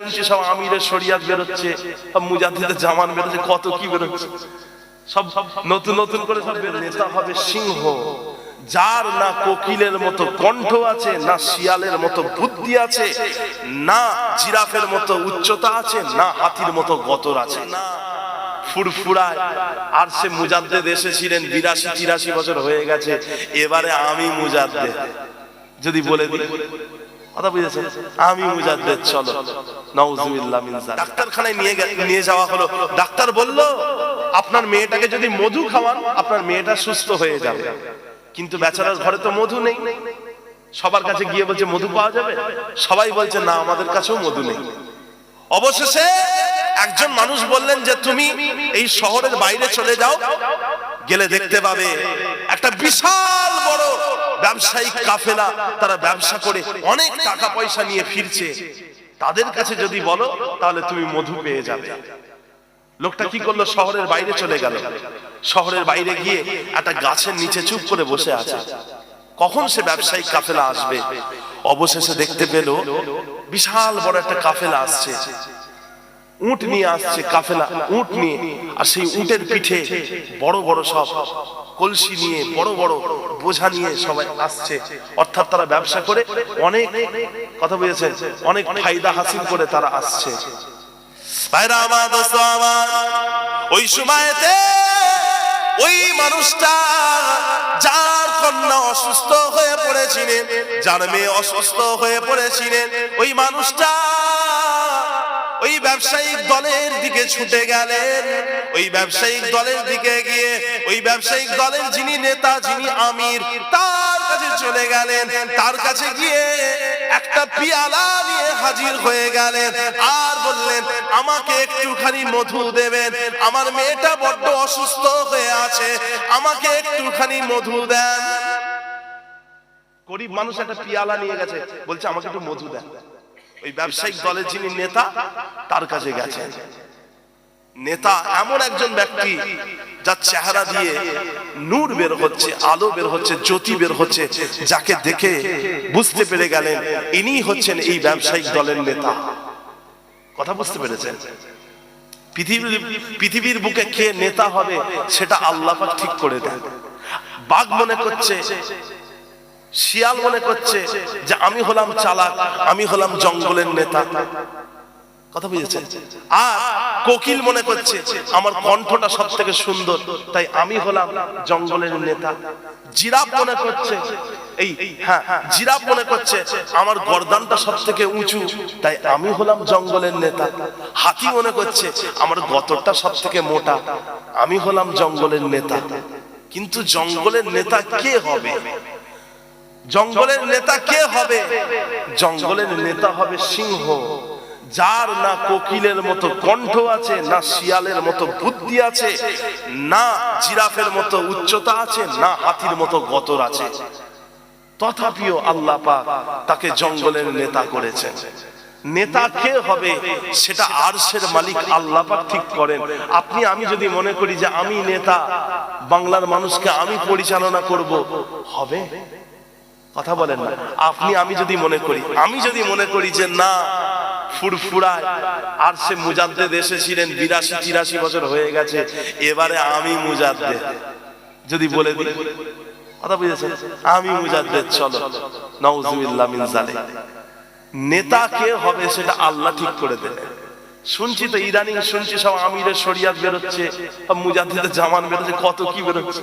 শুনছি সব আমিরের শরিয়াত বেরোচ্ছে, সব মুজাদ্দিদের জামান বেরোচ্ছে, কত কি বেরোচ্ছে? সব সব নতুন নতুন করে সব নেতা হবে সিংহ, যার না কোকিলের মতো কণ্ঠ আছে, না শিয়ালের মতো বুদ্ধি আছে, না জিরাফের মতো উচ্চতা আছে, না হাতির মতো গতর আছে। না ফুরফুরায় আর সে মুজাদ্দেদ এসেছিলেন, বিরাশি তিরাশি বছর হয়ে গেছে, এবারে আমি মুজাদ্দেদ। যদি বলে দিই। আমি মুজাদ্দেদ, চলো। নাউজুবিল্লাহ মিন যালিক। ডাক্তারখানায় নিয়ে নিয়ে যাওয়া হলো। ডাক্তার বলল, আপনার মেয়েটাকে যদি মধু খাওয়ান, আপনার মেয়েটা সুস্থ হয়ে যাবে। কিন্তু বেচারার ঘরে তো মধু নেই। সবার কাছে গিয়ে বলছে, মধু পাওয়া যাবে? সবাই বলছে, না, আমাদের কাছেও মধু নেই। অবশেষে একজন মানুষ বললেন যে, তুমি এই শহরের বাইরে চলে যাও, গেলে দেখতে পাবে একটা বিশাল বড় ব্যবসায়িক কাফেলা তারা ব্যবসা করে অনেক টাকা পয়সা নিয়ে ফিরছে। তাদের কাছে যদি বলো, তাহলে তুমি মধু পেয়ে যাবে। লোকটা কি করল? শহরের বাইরে চলে গেল। শহরের বাইরে গিয়ে একটা গাছের নিচে চুপ করে বসে আছে। কখন সে ব্যবসায়িক কাফেলা আসবে? অবশেষে দেখতে পেল, বিশাল বড় একটা কাফেলা আসছে। উট নিয়ে আসছে কাফেলা, উট নিয়ে। আর সেই উটের পিঠে বড় বড় সব কলসি নিয়ে, বড় বড় বোঝা নিয়ে সবাই আসছে। অর্থাৎ তারা ব্যবসা করে অনেক কথা বুঝেছেন অনেক ফায়দা হাসিল করে তারা আসছে। ওই সময়তে ওই মানুষটা যার কন্যা অসুস্থ হয়ে পড়েছিলেন, যার মেয়ে অসুস্থ হয়ে পড়েছিলেন, ওই মানুষটা ওই ব্যবসায়িক দলের দিকে ছুটে গেলেন। ওই ব্যবসায়িক দলের দিকে গিয়ে, ওই ব্যবসায়িক দলের যিনি নেতা, যিনি আমির, তার কাছে চলে গেলেন। তার কাছে গিয়ে একটা পিয়ালা নিয়ে হাজির হয়ে গেলেন। আর বললেন, আমাকে একটুখানি মধু দেবেন। আমার মেয়েটা বড্ড অসুস্থ হয়ে আছে। আমাকে একটুখানি মধু দেন। গরিব মানুষ একটা পিয়ালা নিয়ে গেছে। বলছে, আমাকে একটু মধু দেন। ওই ব্যবসায়িক দলের যিনি নেতা তার কাছে গেছে নেতা এমন একজন ব্যক্তি যার চেহারা দিয়ে নূর বের হচ্ছে আলো বের হচ্ছে জ্যোতি বের হচ্ছে যাকে দেখে বুঝতে পেরে গেলেন ইনি হচ্ছেন এই ব্যবসায়িক দলের নেতা। কথা বুঝতে পেরেছেন? পৃথিবীর পৃথিবীর বুকে কে নেতা হবে সেটা আল্লাহ পাক ঠিক করে দেন। বাঘ মনে করছে শিয়াল মনে করছে যে আমি হলাম চালাক, আমি হলাম জঙ্গলের নেতা। কথা বুঝেছেন আর কোকিল মনে করছে, আমার কণ্ঠটা সব থেকে সুন্দর, তাই আমি হলাম জঙ্গলের নেতা। জিরাফ মনে করছে, এই হ্যাঁ জিরাফ মনে করছে, আমার গর্দানটা সব থেকে উঁচু, তাই আমি হলাম জঙ্গলের নেতা। হাতি মনে করছে, আমার গতরটা সব থেকে মোটা, আমি হলাম জঙ্গলের নেতা। কিন্তু জঙ্গলের নেতা কে হবে? জঙ্গলের নেতা কে হবে? জঙ্গলের নেতা হবে সিংহ। যার না কোকিলের মতো কণ্ঠ আছে না শিয়ালের মতো বুদ্ধি আছে না জিরাফের মতো উচ্চতা আছে না হাতির মতো গতর আছে। তথাপিও আল্লাহ পাক তাকে জঙ্গলের নেতা করেছেন। নেতা কে হবে সেটা আরশের মালিক আল্লাহ পাক ঠিক করেন। আপনি আমি যদি মনে করি যে আমি নেতা বাংলার মানুষকে আমি পরিচালনা করব হবে? কথা বলেন না। আপনি, আমি যদি মনে করি, আমি যদি মনে করি যে না আর সে এসেছিলেন বিরাশি বছর হয়ে গেছে, এবারে আমি নেতা কে হবে সেটা আল্লাহ ঠিক করে দেবে। শুনছি তো ইদানিং শুনছি সব আমিরের শরিয়াত বেরোচ্ছে মুজাদ্দিদের জামান বেরোচ্ছে, কত কি বেরোচ্ছে।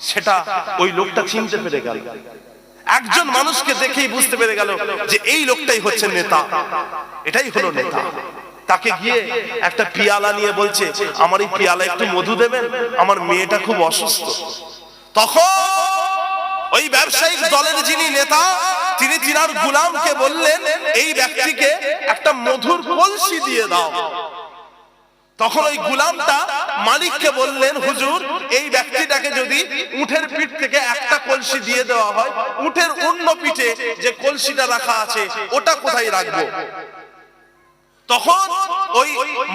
সেটা ওই লোকটা চিনতে পেরে গেল। একজন মানুষকে দেখেই বুঝতে পেরে গেল যে এই লোকটাই হচ্ছে নেতা। এটাই হলো নেতা। তাকে গিয়ে একটা পিয়ালা নিয়ে বলছে, আমার এই পিয়ালা একটু মধু দেবেন? আমার মেয়েটা খুব অসুস্থ। তখন ওই ব্যবসায়িক দলের যিনি নেতা, তিনি তিনার গুলামকে বললেন, এই ব্যক্তিকে একটা মধুর কলসি দিয়ে দাও। তখন ওই গুলামটা মালিককে বললেন, হুজুর, এই ব্যক্তিটাকে যদি উঠের পিঠ থেকে একটা কলসি দিয়ে দেওয়া হয়, উঠের অন্য পিঠে যে কলসিটা রাখা আছে, ওটা কোথায় রাখব? তখন ওই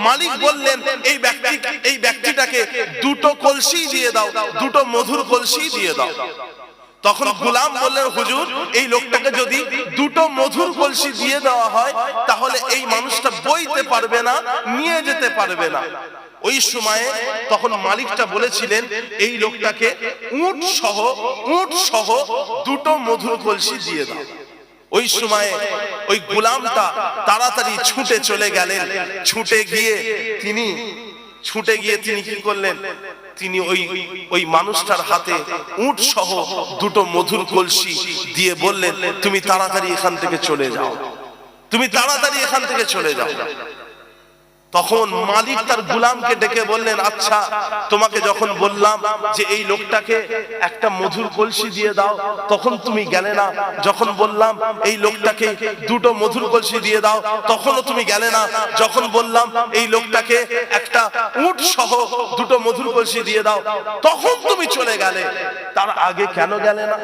মালিক বললেন, এই ব্যক্তি, এই ব্যক্তিটাকে দুটো কলসি দিয়ে দাও, দুটো মধুর কলসি দিয়ে দাও। তখন গুলাম বললেন, হুজুর, এই লোকটাকে যদি দুটো মধুর কলসি দিয়ে দেওয়া হয়, তাহলে এই মানুষটা বইতে পারবে না, নিয়ে যেতে পারবে না। ওই সময়ে তখন মালিকটা বলেছিলেন, এই লোকটাকে উট সহ উট সহ দুটো মধুর কলসি দিয়ে দাও। ওই সময়ে ওই গোলামটা তাড়াতাড়ি ছুটে চলে গেলেন। ছুটে গিয়ে তিনি, ছুটে গিয়ে তিনি কি করলেন? তিনি ওই ওই মানুষটার হাতে উট সহ দুটো মধুর কলসি দিয়ে বললেন, তুমি তাড়াতাড়ি এখান থেকে চলে যাও। তুমি তাড়াতাড়ি এখান থেকে চলে যাও। তখন মালিক তার গুলামকে ডেকে বললেন আচ্ছা তোমাকে যখন বললাম যে এই লোকটাকে একটা মধুর কলসি দিয়ে দাও, তখন তুমি গেলে না। যখন বললাম এই লোকটাকে দুটো মধুর কলসি দিয়ে দাও, তখনও তুমি গেলে না। যখন বললাম এই লোকটাকে একটা উট সহ দুটো মধুর কলসি দিয়ে দাও, তখন তুমি চলে গেলে। তার আগে কেন গেলে না?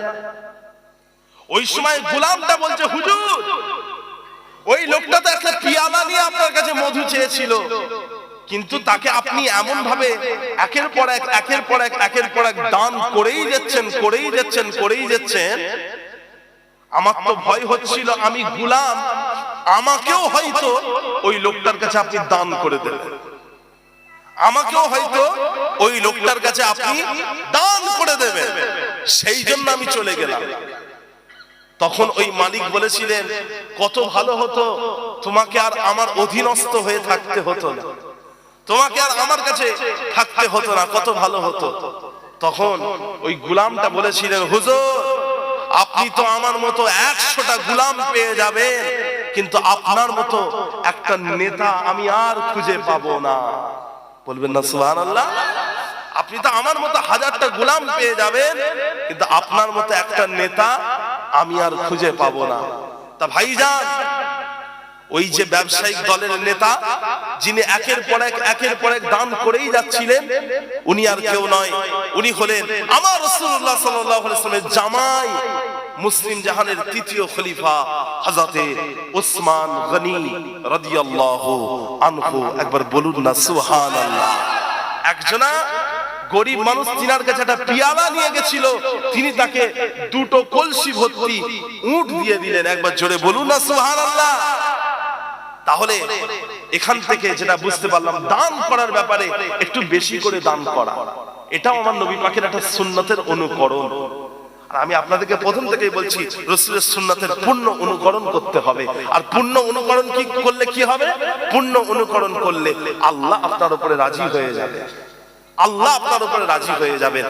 ওই সময় গুলামটা বলছে, হুজুর ওই লোকটা তো একটা পিয়ালা নিয়ে আপনার কাছে মধু চেয়েছিল। কিন্তু তাকে আপনি এমন ভাবে একের পর এক, একের পর এক, একের পর এক দান করেই যাচ্ছেন করেই যাচ্ছেন করেই যাচ্ছেন। আমার তো ভয় হচ্ছিল, আমি গুলাম। আমাকেও হয়তো ওই লোকটার কাছে আপনি দান করে দেবেন। আমাকেও হয়তো ওই লোকটার কাছে আপনি দান করে দেবেন। সেই জন্য আমি চলে গেলাম। তখন ওই মালিক বলেছিলেন কত ভালো হতো তোমাকে আর আমার অধীনস্থ হয়ে থাকতে হতো না। তোমাকে আর আমার কাছে থাকতে হতো না কত ভালো হতো তখন ওই গুলামটা বলেছিলেন হুজুর আপনি তো আমার মতো একশোটা গুলাম পেয়ে যাবেন কিন্তু আপনার মতো একটা নেতা আমি আর খুঁজে পাবো না। বলবেন না সুহান আল্লাহ আপনি তো আমার মতো হাজারটা গোলাম পেয়ে যাবেন কিন্তু আপনার মতো একটা নেতা আমি আর খুঁজে পাব না। তা ভাইজান, ওই যে ব্যবসায়িক দলের নেতা, যিনি একের পর এক, একের পর এক দান করেই যাচ্ছিলেন, উনি আর কেউ নয়। উনি হলেন আমার আলাইহি ওয়াসাল্লামের জামাই, মুসলিম জাহানের তৃতীয় খলিফা, হযরতে ওসমান গনি রাদিয়াল্লাহু আনহু। একবার বলুন না, সুবহানাল্লাহ। একজনা গরিব মানুষ তিনার কাছে একটা পিয়ালা নিয়ে গেছিল। তিনি তাকে দুটো কলসি ভর্তি উট দিয়ে দিলেন। একবার জোরে বলুন না সুবহানাল্লাহ। তাহলে এখান থেকে যেটা বুঝতে পারলাম দান করার ব্যাপারে একটু বেশি করে দান করা এটাও আমার নবী পাকের একটা সুন্নতের অনুকরণ। আর আমি আপনাদেরকে প্রথম থেকেই বলছি রসুলের সুন্নাতের পূর্ণ অনুকরণ করতে হবে। আর পূর্ণ অনুকরণ কি করলে কি হবে? পূর্ণ অনুকরণ করলে আল্লাহ আপনার উপরে রাজি হয়ে যাবে। আল্লাহ আপনার উপরে রাজি হয়ে যাবেন।